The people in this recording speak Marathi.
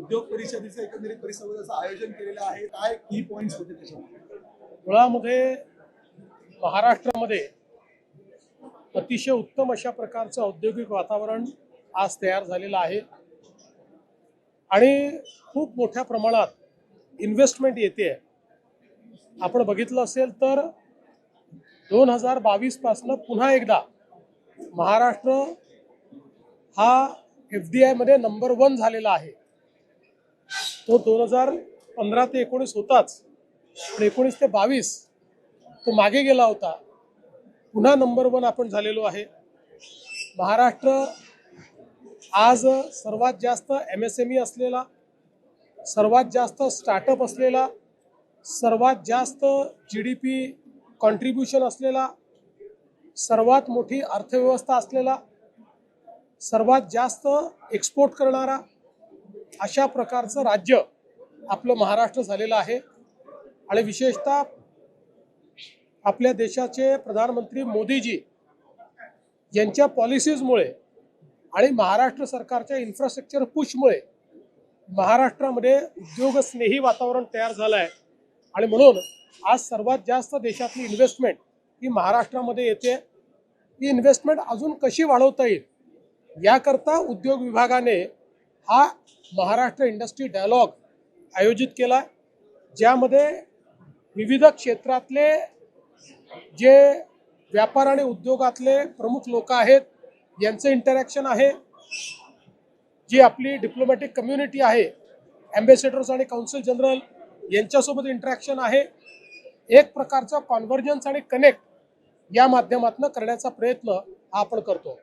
उद्योग परिषदेचं एकंदरीत परिसंवादाचं आयोजन केलेलं आहे. काय की पॉइंट्स होते त्याच्यामध्ये? मुळामध्ये महाराष्ट्रामध्ये अतिशय उत्तम अशा प्रकारचं औद्योगिक वातावरण आज तयार झालेलं आहे. आणि खूप मोठ्या प्रमाणात इन्व्हेस्टमेंट येते. आपण बघितलं असेल तर दोन हजार बावीसपासनं पुन्हा एकदा महाराष्ट्र हा एफ डी आयमध्ये नंबर वन झालेला आहे. तो दोन हजार पंधरा ते एकोणीस होताच. पण एकोणीस ते बावीस तो मागे गेला होता. पुन्हा नंबर वन आपण झालेलो आहे. महाराष्ट्र आज सर्वात जास्त एम एस एम ई असलेला सर्वात जास्त स्टार्टअप असलेला सर्वात जास्त जी डी पी कॉन्ट्रीब्युशन असलेला सर्वात मोठी अर्थव्यवस्था असलेला सर्वात जास्त एक्सपोर्ट करणारा अशा प्रकारचं राज्य आपलं महाराष्ट्र झालेलं आहे. आणि विशेषतः आपल्या देशाचे प्रधानमंत्री मोदीजी यांच्या पॉलिसीजमुळे आणि महाराष्ट्र सरकारच्या इन्फ्रास्ट्रक्चर पुशमुळे महाराष्ट्रामध्ये उद्योगस्नेही वातावरण तयार झालं आहे आणि म्हणून आज सर्वात जास्त देशातली इन्व्हेस्टमेंट ही महाराष्ट्रामध्ये येते. ही इन्व्हेस्टमेंट अजून कशी वाढवता येईल याकरता उद्योग विभागाने हा महाराष्ट्र इंडस्ट्री डायलॉग आयोजित केला. ज्यामध्ये विविध क्षेत्रातले जे व्यापार आणि उद्योगातले प्रमुख लोक आहेत यांचं इंटरॅक्शन आहे. जी आपली डिप्लोमॅटिक कम्युनिटी आहे ॲम्बेसेडर्स आणि काउन्सिल जनरल यांच्यासोबत इंटरॅक्शन आहे. एक प्रकारचा कॉन्व्हर्जन्स आणि कनेक्ट या माध्यमातून करण्याचा प्रयत्न हा आपण करतो.